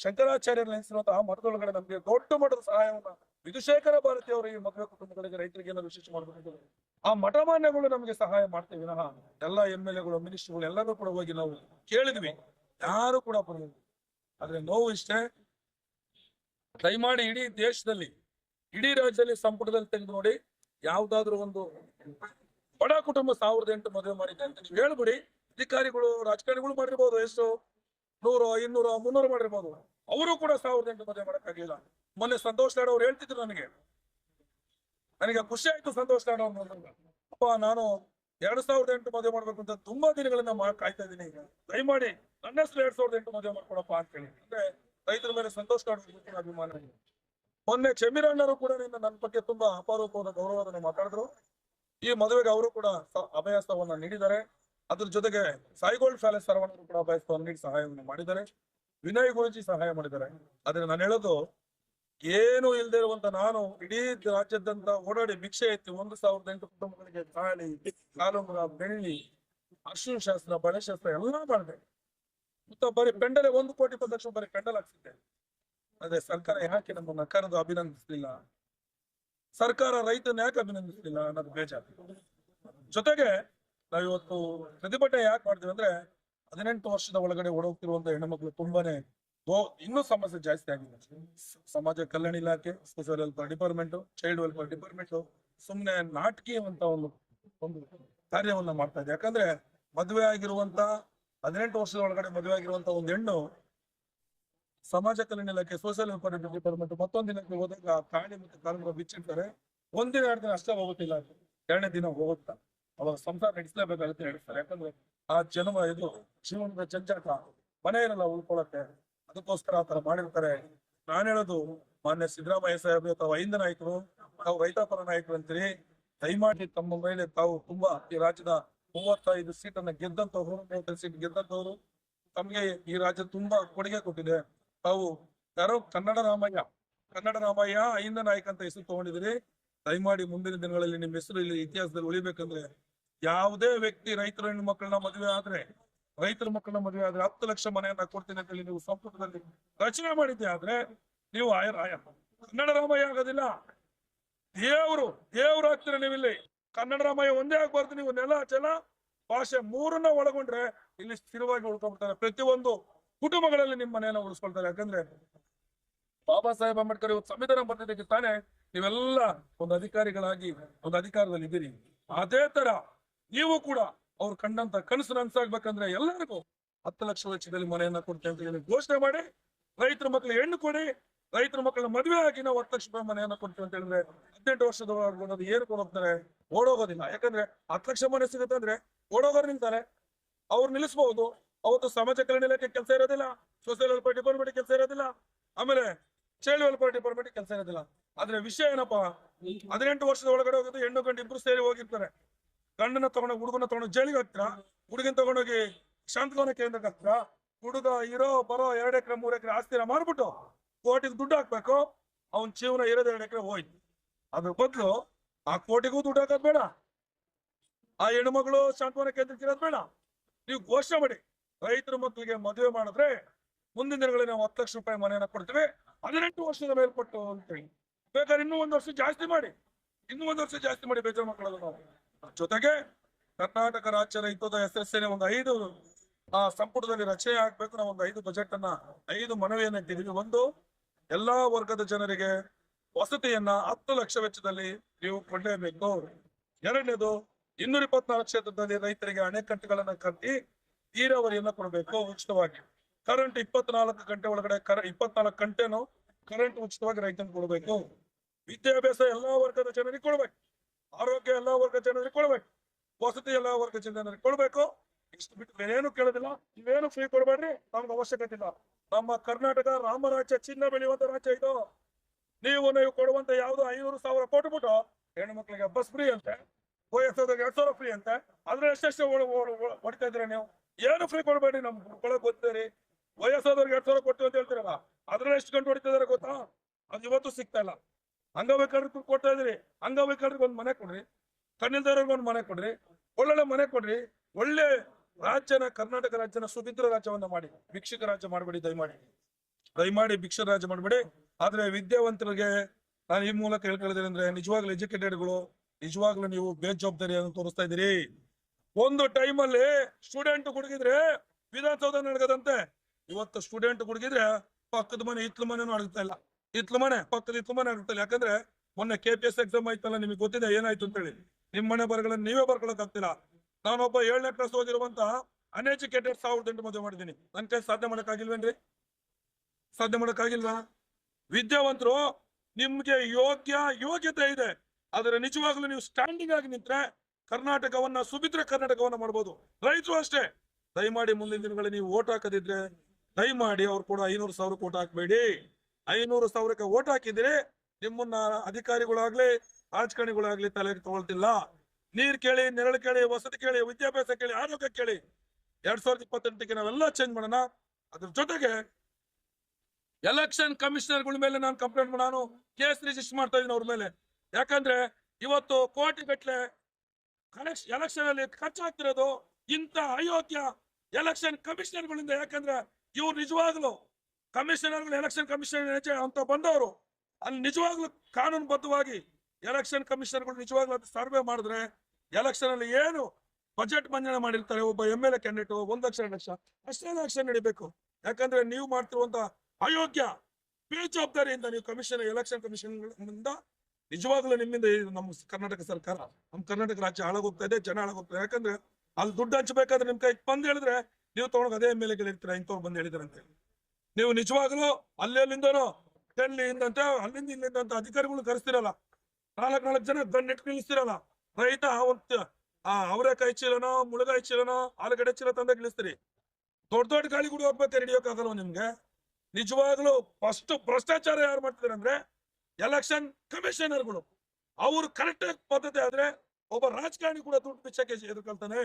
ಶಂಕರಾಚಾರ್ಯರು ನೆನೆಸಿರುವಂತಹ ಮಠದೊಳಗಡೆ ನಮಗೆ ದೊಡ್ಡ ಮಠದ ಸಹಾಯವನ್ನು ವಿಧುಶೇಖರ ಭಾರತಿ ಅವರು ಈ ಮದುವೆ ಕುಟುಂಬಗಳಿಗೆ ರೈತರಿಗೆ ಏನಾದ್ರು ವಿಶೇಷ ಮಾಡಬೇಕು. ಆ ಮಠಮಾನ್ಯಗಳು ನಮಗೆ ಸಹಾಯ ಮಾಡ್ತೇವೆ ವಿನಃ. ಎಲ್ಲ ಎಂ ಎಲ್ ಎಗಳು ಮಿನಿಸ್ಟರ್ಗಳು ಎಲ್ಲರೂ ಕೂಡ ಹೋಗಿ ನಾವು ಕೇಳಿದ್ವಿ. ಯಾರು ಕೂಡ ಬರಲಿಲ್ಲ. ಆದ್ರೆ ನೋವು ಇಷ್ಟೇ. ದಯಮಾಡಿ ಇಡೀ ದೇಶದಲ್ಲಿ, ಇಡೀ ರಾಜ್ಯದಲ್ಲಿ ಸಂಪುಟದಲ್ಲಿ ತೆಗೆದು ನೋಡಿ, ಯಾವ್ದಾದ್ರು ಒಂದು ಬಡ ಕುಟುಂಬ ಸಾವಿರದ ಎಂಟು ಮದುವೆ ಮಾಡಿದೆ ಅಂತ ನೀವು ಹೇಳ್ಬಿಡಿ. ಅಧಿಕಾರಿಗಳು, ರಾಜಕಾರಣಿಗಳು ಮಾಡಿರ್ಬೋದು, ಎಷ್ಟು ನೂರು, ಇನ್ನೂರು, ಮುನ್ನೂರು ಮಾಡಿರ್ಬೋದು. ಅವರು ಕೂಡ ಸಾವಿರದ ಎಂಟು ಮದುವೆ ಮಾಡಕ್ಕಾಗಲಿಲ್ಲ. ಮೊನ್ನೆ ಸಂತೋಷ್ ಲಾಡ್ ಅವ್ರು ಹೇಳ್ತಿದ್ರು ನನಗೆ. ನನಗೆ ಖುಷಿ ಆಯ್ತು ಸಂತೋಷ್ ಲಾಡ್ ಅವ್ರು ಅಪ್ಪ, ನಾನು ಎರಡ್ ಸಾವಿರದ ಎಂಟು ಮದುವೆ ಮಾಡ್ಬೇಕು ಅಂತ ತುಂಬಾ ದಿನಗಳಿಂದ ಕಾಯ್ತಾ ಇದ್ದೀನಿ. ಈಗ ದಯಮಾಡಿ ನನ್ನ ಹೆಸರು ಎರಡ್ ಸಾವಿರದ ಎಂಟು ಮದುವೆ ಮಾಡ್ಕೊಡಪ್ಪ ಅಂತ ಹೇಳಿ. ಅಂದ್ರೆ ರೈತರ ಮೇಲೆ ಸಂತೋಷ್ ಲಾಡ್ ಅಭಿಮಾನ. ಮೊನ್ನೆ ಚಮೀರಣ್ಣರು ಕೂಡ ನಿನ್ನ ನನ್ನ ಬಗ್ಗೆ ತುಂಬಾ ಅಪಾರೂಪವಾದ ಗೌರವದಲ್ಲಿ ಮಾತಾಡಿದ್ರು. ಈ ಮದುವೆಗೆ ಅವರು ಕೂಡ ಅಭಯಾಸವನ್ನ ನೀಡಿದ್ದಾರೆ. ಅದ್ರ ಜೊತೆಗೆ ಸಾಯಿಗೋಲ್ಡ್ ಪ್ಯಾಲೇಸ್ ಸರವಣರು ಕೂಡ ಬಯಸ್ಕೊಂಡು ಸಹಾಯವನ್ನು ಮಾಡಿದ್ದಾರೆ. ವಿನಯ್ ಗೋಜಿ ಸಹಾಯ ಮಾಡಿದ್ದಾರೆ. ಆದ್ರೆ ನಾನು ಹೇಳೋದು, ಏನು ಇಲ್ಲದೆ ಇರುವಂತ ನಾನು ಇಡೀ ರಾಜ್ಯದಂತ ಓಡಾಡಿ ಭಿಕ್ಷೆ ಎತ್ತಿ ಒಂದು ಸಾವಿರದ ಎಂಟು ಕುಟುಂಬಗಳಿಗೆ ತಾಳಿ ಕಾಲುಂಗುರ ಬೆಳ್ಳಿ ಅರ್ಶಿನ ಶಾಸ್ತ್ರ ಬಳೆ ಶಾಸ್ತ್ರ ಎಲ್ಲಾ ಮಾಡಿದೆ. ಮತ್ತ ಬರೀ ಪೆಂಡಲೆ ಒಂದು ಕೋಟಿ ಇಪ್ಪತ್ತು ಲಕ್ಷ ಬರೀ ಪೆಂಡಲ್ ಹಾಕ್ಸಿದ್ದೆ. ಅದೇ ಸರ್ಕಾರ ಯಾಕೆ ನಮ್ಮನ್ನ ಕರೆದು ಅಭಿನಂದಿಸಲಿಲ್ಲ? ಸರ್ಕಾರ ರೈತನ ಯಾಕೆ ಅಭಿನಂದಿಸಲಿಲ್ಲ ಅನ್ನೋದು ಬೇಜಾರು. ಜೊತೆಗೆ ನಾವಿವತ್ತು ಪ್ರತಿಭಟನೆ ಯಾಕೆ ಮಾಡ್ತೀವಿ ಅಂದ್ರೆ ಹದಿನೆಂಟು ವರ್ಷದ ಒಳಗಡೆ ಓಡೋಗ್ತಿರುವಂತ ಹೆಣ್ಣುಮಕ್ಳು ತುಂಬಾನೇ ಇನ್ನೂ ಸಮಸ್ಯೆ ಜಾಸ್ತಿ ಆಗಿದೆ. ಸಮಾಜ ಕಲ್ಯಾಣ ಇಲಾಖೆ social welfare department child welfare department ಸುಮ್ಮನೆ ನಾಟಕೀಯವಂತ ಒಂದು ಒಂದು ಕಾರ್ಯವನ್ನ ಮಾಡ್ತಾ ಇದೆ. ಯಾಕಂದ್ರೆ ಮದುವೆ ಆಗಿರುವಂತ, ಹದಿನೆಂಟು ವರ್ಷದ ಒಳಗಡೆ ಮದುವೆ ಆಗಿರುವಂತ ಒಂದು ಹೆಣ್ಣು ಸಮಾಜ ಕಲ್ಯಾಣ ಇಲಾಖೆ ಸೋಷಿಯಲ್ ವೆಲ್ಫೇರ್ ಡಿಪಾರ್ಟ್ಮೆಂಟ್ ಮತ್ತೊಂದು ದಿನಕ್ಕೆ ಹೋದಾಗ ಪ್ರಾಣಿ ಮತ್ತು ಕಾರ್ಮಿಕರು ಬಿಚ್ಚಿಡ್ತಾರೆ. ಒಂದಿನ ಎರಡು ದಿನ ಅಷ್ಟೇ ಹೋಗುತ್ತಿಲ್ಲ. ಎರಡನೇ ದಿನ ಹೋಗುತ್ತಾ ಅವಾಗ ಸಂಸಾರ ನಡೆಸಲೇಬೇಕಾಗುತ್ತೆ ಹೇಳ್ತಾರೆ ಯಾಕಂದ್ರೆ ಆ ಜನ್ಮ ಇದು ಜೀವನದ ಜಂಜಾಟ. ಮನೆ ಇರಲ್ಲ ಉಳ್ಕೊಳಕ್ಕೆ ಅದಕ್ಕೋಸ್ಕರ ತರ ಮಾಡಿರ್ತಾರೆ. ನಾನು ಹೇಳೋದು ಮಾನ್ಯ ಸಿದ್ದರಾಮಯ್ಯ ಸಾಹೇಬ್ ತಾವು ಐಂದ ನಾಯಕರು, ತಾವು ರೈತಾಪರ ನಾಯಕರು ಅಂತೀರಿ, ದಯಮಾಡಿ ತಮ್ಮ ಮೇಲೆ ತಾವು ತುಂಬಾ ಈ ರಾಜ್ಯದ ಮೂವತ್ತೈದು ಸೀಟನ್ನ ಗೆದ್ದಂತವ್ರು, ಮೂವತ್ತೈದು ಸೀಟ್ ಗೆದ್ದಂತವ್ರು, ತಮ್ಗೆ ಈ ರಾಜ್ಯ ತುಂಬಾ ಕೊಡುಗೆ ಕೊಟ್ಟಿದೆ. ತಾವು ಯಾರೋ ಕನ್ನಡ ರಾಮಯ್ಯ ಕನ್ನಡ ರಾಮಯ್ಯ, ಐಂದ ನಾಯಕ ಅಂತ ಹೆಸರು ತಗೊಂಡಿದ್ರಿ ದಯಮಾಡಿ ಮುಂದಿನ ದಿನಗಳಲ್ಲಿ ನಿಮ್ಮ ಹೆಸರು ಇಲ್ಲಿ ಇತಿಹಾಸದಲ್ಲಿ ಉಳಿಬೇಕಂದ್ರೆ ಯಾವುದೇ ವ್ಯಕ್ತಿ ರೈತರ ಮಕ್ಕಳನ್ನ ಮದುವೆ ಆದ್ರೆ, ರೈತರ ಮಕ್ಕಳನ್ನ ಮದುವೆ ಆದ್ರೆ ಹತ್ತು ಲಕ್ಷ ಮನೆಯನ್ನ ಕೊಡ್ತೀನಿ ಅಂತ ಹೇಳಿ ನೀವು ಸಂಪುಟದಲ್ಲಿ ರಚನೆ ಮಾಡಿದ್ದೆ ಆದ್ರೆ ನೀವು ಆಯ ರಾಯ ಕನ್ನಡ ರಾಮಯ್ಯ ಆಗೋದಿಲ್ಲ. ದೇವರು, ದೇವ್ರು ಆಗ್ತೀರ ನೀವಿಲ್ಲಿ? ಕನ್ನಡ ರಾಮಯ್ಯ ಒಂದೇ ಆಗ್ಬಾರ್ದು ನೀವು, ನೆಲ, ಜಲ, ಭಾಷೆ ಮೂರನ್ನ ಒಳಗೊಂಡ್ರೆ ಇಲ್ಲಿ ಸ್ಥಿರವಾಗಿ ಉಳ್ಕೊಂಡ್ಬಿಡ್ತಾರೆ ಪ್ರತಿಯೊಂದು ಕುಟುಂಬಗಳಲ್ಲಿ ನಿಮ್ಮ ಮನೆಯನ್ನ ಉಳಿಸ್ಕೊಳ್ತಾರೆ. ಯಾಕಂದ್ರೆ ಬಾಬಾ ಸಾಹೇಬ್ ಅಂಬೇಡ್ಕರ್ ಇವತ್ತು ಸಂವಿಧಾನ ಬಂದಿದ್ದಕ್ಕೆ ತಾನೆ ನೀವೆಲ್ಲ ಒಂದು ಅಧಿಕಾರಿಗಳಾಗಿ ಒಂದು ಅಧಿಕಾರದಲ್ಲಿ ಇದ್ದೀರಿ ಅದೇ ತರ ನೀವು ಕೂಡ ಅವ್ರು ಕಂಡಂತ ಕನಸು ನನ್ಸಾಗ್ಬೇಕಂದ್ರೆ ಎಲ್ಲರಿಗೂ ಹತ್ತು ಲಕ್ಷ ವೆಚ್ಚದಲ್ಲಿ ಮನೆಯನ್ನ ಕೊಡ್ತೇವೆ ಅಂತ ಹೇಳಿ ಘೋಷಣೆ ಮಾಡಿ, ರೈತರ ಮಕ್ಕಳು ಹೆಣ್ಣು ಕೊಡಿ, ರೈತರ ಮಕ್ಕಳ ಮದುವೆ ಆಗಿ ನಾವು ಹತ್ತು ಲಕ್ಷ ರೂಪಾಯಿ ಮನೆಯನ್ನ ಕೊಡ್ತೀವಿ ಅಂತ ಹೇಳಿದ್ರೆ ಹದಿನೆಂಟು ವರ್ಷದವರೆಗೂ ಅದು ಏನು ಹೋಗ್ತಾರೆ, ಓಡೋಗೋದಿಲ್ಲ. ಯಾಕಂದ್ರೆ ಹತ್ತು ಲಕ್ಷ ಮನೆ ಸಿಗುತ್ತೆ ಅಂದ್ರೆ ಓಡೋಗೋರು ನಿಲ್ತಾರೆ, ಅವ್ರು ನಿಲ್ಲಿಸಬಹುದು ಅವತ್ತು ಸಮಾಜ ಕಲ್ಯಾಣ ಇಲಾಖೆ ಕೆಲಸ ಇರೋದಿಲ್ಲ ಸೋಷಿಯಲ್ ವೆಲ್ಫೇರ್ ಡಿಪಾರ್ಟ್ಮೆಂಟ್ ಕೆಲಸ ಇರೋದಿಲ್ಲ, ಆಮೇಲೆ ಚೈಲ್ಡ್ ವೆಲ್ಫೇರ್ ಡಿಪಾರ್ಟ್ಮೆಂಟ್ ಕೆಲಸ ಇರೋದಿಲ್ಲ. ಆದ್ರೆ ವಿಷಯ ಏನಪ್ಪಾ, ಹದಿನೆಂಟು ವರ್ಷದ ಒಳಗಡೆ ಹೋಗೋದು ಹೆಣ್ಣು ಗಂಡು ಇಬ್ರು ಸೇರಿ ಹೋಗಿರ್ತಾರೆ. ಗಂಡನ ತಗೊಂಡೋಗಿ ಹುಡುಗನ ತಗೊಂಡು ಜೈಲಿಗೆ ಹತ್ರ ಹುಡುಗನ ತಗೊಂಡೋಗಿ ಶಾಂತಿಗೋನ ಕೇಂದ್ರಕ್ಕೆ ಹತ್ರ ಹುಡುಗ ಇರೋ ಬರೋ ಎರಡ್ ಎಕರೆ, ಮೂರ್ ಎಕರೆ ಆಸ್ತಿನ ಮಾರ್ಬಿಟ್ಟು ಕೋಟಿಗೆ ದುಡ್ಡು ಹಾಕ್ಬೇಕು. ಅವನ್ ಜೀವನ ಇರೋದು ಎರಡು ಎಕರೆ ಹೋಯ್ತು. ಅದ್ರ ಬದಲು ಆ ಕೋಟಿಗೂ ದುಡ್ಡು ಹಾಕೋದ್ ಬೇಡ. ಆ ಹೆಣ್ಮಗಳು ಶಾಂತವನ ಕೇಂದ್ರಕ್ಕೆ ಇರೋದ್ ಬೇಡ. ನೀವು ಘೋಷಣೆ ಮಾಡಿ. ರೈತರ ಮಕ್ಕಳಿಗೆ ಮದುವೆ ಮಾಡಿದ್ರೆ ಮುಂದಿನ ದಿನಗಳಲ್ಲಿ ನಾವು ಹತ್ತು ಲಕ್ಷ ರೂಪಾಯಿ ಮನೆಯನ್ನ ಕೊಡ್ತೀವಿ. ಹದಿನೆಂಟು ವರ್ಷದ ಅಂತ ಅಂತೇಳಿ. ಬೇಕಾದ್ರೆ ಇನ್ನೂ ಒಂದು ವರ್ಷ ಜಾಸ್ತಿ ಮಾಡಿ. ಇನ್ನೂ ಒಂದು ವರ್ಷ ಜಾಸ್ತಿ ಮಾಡಿ ಬೇಜಾರು ಮಕ್ಕಳಲ್ಲ ನಾವು. ಜೊತೆಗೆ ಕರ್ನಾಟಕ ರಾಜ್ಯ ರೈತೋದ ಎಸ್ ಒಂದು ಐದು, ಆ ಸಂಪುಟದಲ್ಲಿ ರಚನೆ ಆಗ್ಬೇಕು ನಾವು ಒಂದು ಐದು ಬಜೆಟ್ ಅನ್ನ, ಐದು ಮನವಿಯನ್ನ ಇಟ್ಟಿದ್ದೀವಿ. ಒಂದು, ಎಲ್ಲಾ ವರ್ಗದ ಜನರಿಗೆ ವಸತಿಯನ್ನ ಹತ್ತು ಲಕ್ಷ ವೆಚ್ಚದಲ್ಲಿ ನೀವು ಕೊಂಡೊಯ್ಯಬೇಕು ಎರಡನೇದು, ಇನ್ನೂರ ಇಪ್ಪತ್ನಾಲ್ಕು ಕ್ಷೇತ್ರದಲ್ಲಿ ರೈತರಿಗೆ ಅಣೆಕಟ್ಟುಗಳನ್ನ ಕಟ್ಟಿ ನೀರಾವರಿಯನ್ನ ಕೊಡಬೇಕು ಉಚಿತವಾಗಿ. ಕರೆಂಟ್ ಇಪ್ಪತ್ನಾಲ್ಕು ಗಂಟೆ ಒಳಗಡೆ ಕರ ಇಪ್ಪತ್ನಾಲ್ಕು ಗಂಟೆನು ಕರೆಂಟ್ ಉಚಿತವಾಗಿ ರೈತನ ಕೊಡಬೇಕು. ವಿದ್ಯಾಭ್ಯಾಸ ಎಲ್ಲಾ ವರ್ಗದ ಜನರಿಗೆ ಕೊಡ್ಬೇಕು. ಆರೋಗ್ಯ ಎಲ್ಲಾ ವರ್ಗ ಜನರಿಗೆ ಕೊಡ್ಬೇಕು. ವಸತಿ ಎಲ್ಲಾ ವರ್ಗ ಜನರಿಗೆ ಕೊಡ್ಬೇಕು. ಇಷ್ಟು ಬಿಟ್ಟು ಬೇರೇನು ಕೇಳೋದಿಲ್ಲ. ನೀವೇನು ಫ್ರೀ ಕೊಡಬೇಡ್ರಿ? ನಮ್ಗೆ ಅವಶ್ಯಕತೆ ಇಲ್ಲ. ನಮ್ಮ ಕರ್ನಾಟಕ ರಾಮರಾಜ್ಯ ಚಿನ್ನ ಬೆಳೆಯುವಂತ ರಾಜ್ಯ ಇದು. ನೀವು ನೀವು ಕೊಡುವಂತ ಯಾವ್ದು ಐನೂರು ಸಾವಿರ ಕೊಟ್ಬಿಟ್ಟು ಹೆಣ್ಣು ಮಕ್ಕಳಿಗೆ ಬಸ್ ಫ್ರೀ ಅಂತೆ ವಯಸ್ಸಾದಾಗ ಎರಡ್ ಸಾವಿರ ಫ್ರೀ ಅಂತೆ ಅದ್ರ ಎಷ್ಟೆಷ್ಟು ಹೊಡಿತಾ ಇದ್ರೆ ನೀವು? ಏನು ಫ್ರೀ ಕೊಡಬೇಡ್ರಿ ನಮ್ ಕೊಳಗ್ ಗೊತ್ತೀರಿ ವಯಸ್ಸಾದವ್ರಿಗೆ ಎರಡ್ ಸಾವಿರ ಕೊಡ್ತೀವಿ ಅಂತ ಹೇಳ್ತೀರಲ್ಲ, ಅದ್ರಲ್ಲಿ ಎಷ್ಟು ಗಂಟೆ ಹೊಡಿತಿದ್ದಾರೆ ಗೊತ್ತಾ? ಅದು ಇವತ್ತು ಸಿಗ್ತಾ ಇಲ್ಲ. ಅಂಗವೈಕಲ್ಯರಿಗೆ ಕೊಡ್ತಾ ಇದ್ರಿ ಅಂಗವೈಕಲ್ಯರಿಗೆ ಒಂದ್ ಮನೆ ಕೊಡ್ರಿ. ಕಣ್ಣಿಲ್ದವ್ರಿಗೆ ಒಂದ್ ಮನೆ ಕೊಡ್ರಿ. ಒಳ್ಳೊಳ್ಳೆ ಮನೆ ಕೊಡ್ರಿ. ಒಳ್ಳೆ ರಾಜ್ಯನ, ಕರ್ನಾಟಕ ರಾಜ್ಯನ ಸುಭದ್ರ ರಾಜ್ಯವನ್ನ ಮಾಡಿ, ಭಿಕ್ಷುಕ ರಾಜ್ಯ ಮಾಡಬೇಡಿ, ದಯಮಾಡಿ. ದಯಮಾಡಿ ಭಿಕ್ಷ ರಾಜ್ಯ ಮಾಡಬೇಡಿ. ಆದ್ರೆ ವಿದ್ಯಾವಂತರಿಗೆ ನಾನು ಈ ಮೂಲಕ ಹೇಳ್ಕೊಳ್ಳೋದೇನೆ ಅಂದ್ರೆ ನಿಜವಾಗ್ಲೂ ಎಜುಕೇಟೆಡ್ಗಳು, ನಿಜವಾಗ್ಲೂ ನೀವು ಬೇಜವಾಬ್ದಾರಿಯನ್ನು ತೋರಿಸ್ತಾ ಇದ್ದೀರಿ. ಒಂದು ಟೈಮಲ್ಲಿ ಸ್ಟೂಡೆಂಟ್ ಹುಡುಗಿದ್ರೆ ವಿಧಾನಸೌಧ ನಡಗದಂತೆ ಇವತ್ತು ಸ್ಟೂಡೆಂಟ್ ಹುಡುಗಿದ್ರೆ ಪಕ್ಕದ ಮನೆ ಇತ್ಲ ಮನೆನೂ ಅಡಗ್ತಾ ಇಲ್ಲ ಇತ್ಲ ಮನೆ, ಪಕ್ಕದ ಇತ್ಲ ಮನೆ ಇಲ್ಲ ಯಾಕಂದ್ರೆ ಮೊನ್ನೆ ಕೆ ಪಿ ಎಸ್ ಎಕ್ಸಾಮ್ ಆಯ್ತಲ್ಲ, ನಿಮಗೆ ಗೊತ್ತಿದೆ ಏನಾಯ್ತು ಅಂತ ಹೇಳಿ ನಿಮ್ ಮನೆ ಬರಗಳನ್ನ ನೀವೇ ಬರ್ಕೊಳಕ್ ಆಗ್ತಿಲ್ಲ ನಾನೊಬ್ಬ ಏಳನೇ ಕ್ಲಾಸ್ ಓದಿರುವಂತ ಅನ್ಎಜುಕೇಟೆಡ್ ಸಾವಿರದ ಎಂಟು ಮದುವೆ ಮಾಡಿದ್ದೀನಿ. ನನ್ ಕೈ ಸಾಧನೆ ಮಾಡಕ್ಕಾಗಿಲ್ವೇನ್ರಿ ಸಾಧನೆ ಮಾಡಕ್ಕಾಗಿಲ್ವಾ ವಿದ್ಯಾವಂತರು ನಿಮ್ಗೆ ಯೋಗ್ಯ ಯೋಗ್ಯತೆ ಇದೆ. ಆದ್ರೆ ನಿಜವಾಗ್ಲೂ ನೀವು ಸ್ಟ್ಯಾಂಡಿಂಗ್ ಆಗಿ ನಿಂತ್ರೆ ಕರ್ನಾಟಕವನ್ನ ಸುಭಿತ್ರ ಕರ್ನಾಟಕವನ್ನ ಮಾಡ್ಬೋದು. ರೈತರು ಅಷ್ಟೇ. ದಯಮಾಡಿ ಮುಂದಿನ ದಿನಗಳಲ್ಲಿ ನೀವು ಓಟ್ ಹಾಕದಿದ್ರೆ ದಯಮಾಡಿ ಅವ್ರು ಕೂಡ ಐನೂರು ಸಾವಿರ ಓಟ್ ಹಾಕ್ಬೇಡಿ. ಐನೂರು ಸಾವಿರಕ್ಕೆ ಓಟ್ ಹಾಕಿದ್ರೆ ನಿಮ್ಮನ್ನ ಅಧಿಕಾರಿಗಳಾಗ್ಲಿ, ರಾಜಕಾರಣಿಗಳಾಗ್ಲಿ ತಲೆಗೆ ತಗೊಳ್ತಿಲ್ಲ ನೀರ್ ಕೇಳಿ, ನೆರಳು ಕೇಳಿ, ವಸತಿ ಕೇಳಿ, ವಿದ್ಯಾಭ್ಯಾಸ ಕೇಳಿ, ಆರೋಗ್ಯ ಕೇಳಿ. ಎರಡ್ ಸಾವಿರದ ಇಪ್ಪತ್ತೆಂಟಕ್ಕೆ ನಾವೆಲ್ಲ ಚೇಂಜ್ ಮಾಡೋಣ. ಅದ್ರ ಜೊತೆಗೆ ಎಲೆಕ್ಷನ್ ಕಮಿಷನರ್ಗಳ ಮೇಲೆ ನಾನು ಕಂಪ್ಲೇಂಟ್ ನಾನು ಕೇಸ್ ರಿಜಿಸ್ಟರ್ ಮಾಡ್ತಾ ಇದ್ದೀನಿ ಅವ್ರ ಮೇಲೆ. ಯಾಕಂದ್ರೆ ಇವತ್ತು ಕೋಟಿ ಗಟ್ಲೆ ಎಲೆಕ್ಷನ್ ಅಲ್ಲಿ ಖರ್ಚಾಗ್ತಿರೋದು ಇಂಥ ಅಯೋಗ್ಯ ಎಲೆಕ್ಷನ್ ಕಮಿಷನರ್ಗಳಿಂದ ಯಾಕಂದ್ರೆ ಇವ್ರು ನಿಜವಾಗ್ಲು ಕಮಿಷನರ್ಗಳು ಎಲೆಕ್ಷನ್ ಕಮಿಷನರ್ ಅಂತ ಬಂದವರು, ಅಲ್ಲಿ ನಿಜವಾಗ್ಲೂ ಕಾನೂನುಬದ್ಧವಾಗಿ ಎಲೆಕ್ಷನ್ ಕಮಿಷನರ್ಗಳು ನಿಜವಾಗ್ಲೂ ಅದು ಸರ್ವೆ ಮಾಡಿದ್ರೆ ಎಲೆಕ್ಷನ್ ಅಲ್ಲಿ ಏನು ಬಜೆಟ್ ಮಂಜನೆ ಮಾಡಿರ್ತಾರೆ, ಒಬ್ಬ ಎಂ ಎಲ್ ಎ ಕ್ಯಾಂಡಿಡೇಟ್ ಒಂದ್ ಲಕ್ಷ, ಎರಡು ಲಕ್ಷ, ಅಷ್ಟೇ ಎಲೆಕ್ಷನ್ ನಡಿಬೇಕು. ಯಾಕಂದ್ರೆ ನೀವು ಮಾಡ್ತಿರುವಂತ ಅಯೋಗ್ಯ ಬೇಜವಾಬ್ದಾರಿಯಿಂದ ನೀವು ಕಮಿಷನ್ ಎಲೆಕ್ಷನ್ ಕಮಿಷನ್ ನಿಜವಾಗ್ಲೂ ನಿಮ್ಮಿಂದ ನಮ್ಮ ಕರ್ನಾಟಕ ಸರ್ಕಾರ, ನಮ್ಮ ಕರ್ನಾಟಕ ರಾಜ್ಯ ಹಾಳಾಗೋಗ್ತಾ ಇದೆ, ಜನ ಹಾಳಾಗೋಗ್ತಾರೆ ಯಾಕಂದ್ರೆ ಅಲ್ಲಿ ದುಡ್ಡು ಹಂಚಬೇಕಾದ್ರೆ ನಿಮ್ ಕೈ ಬಂದ್ ಹೇಳಿದ್ರೆ ನೀವು ತಗೊಂಡು ಅದೇ ಎಂ ಎಲ್ ಎಗಳಿರ್ತೀರ ಇಂಥವ್ರು ಬಂದು ಹೇಳಿದಾರೆ ಅಂತ ನೀವು ನಿಜವಾಗ್ಲೂ ಅಲ್ಲಿ ಅಲ್ಲಿಂದನೋ ಡೆಲ್ಲಿಯಿಂದ ಅಂತ ಅಲ್ಲಿಂದ ಇಲ್ಲಿಂದ ಅಧಿಕಾರಿಗಳು ಕರೆಸ್ತಿರಲ್ಲ. ನಾಲ್ಕು ನಾಲ್ಕು ಜನ ಗಣ್ಣಿಟ್ಟು ನಿಲ್ಲಿಸ್ತಿರಲ್ಲ ರೈತ ಒಂದು, ಆ ಅವರೆಕಾಯಿ ಚೀಲನೋ ಮುಳುಗಾಯಿ ಚೀಲನೋ, ಆಲೂಗಡ್ಡೆ ಚೀಲ ತಂದ ಗಿಳಿಸ್ತೀರಿ ದೊಡ್ಡ ದೊಡ್ಡ ಗಾಳಿ ಗುಡಿ ಹೋಗ್ಬೇಕು ಹಿಡಿಯೋಕ್ಕಾಗಲ್ವ ನಿಮ್ಗೆ? ನಿಜವಾಗ್ಲೂ ಫಸ್ಟ್ ಭ್ರಷ್ಟಾಚಾರ ಯಾರು ಮಾಡ್ತಿದಾರೆ ಅಂದ್ರೆ ಎಲೆಕ್ಷನ್ ಕಮಿಷನರ್ಗಳು ಅವರು ಕರೆಕ್ಟ್ ಪದ್ಧತಿ ಆದ್ರೆ ಒಬ್ಬ ರಾಜಕಾರಣಿ ಕೂಡ ದುಡ್ಡು ಬಿಚ್ಚಕ್ಕೆ ಎದುರ್ಕೊಳ್ತಾನೆ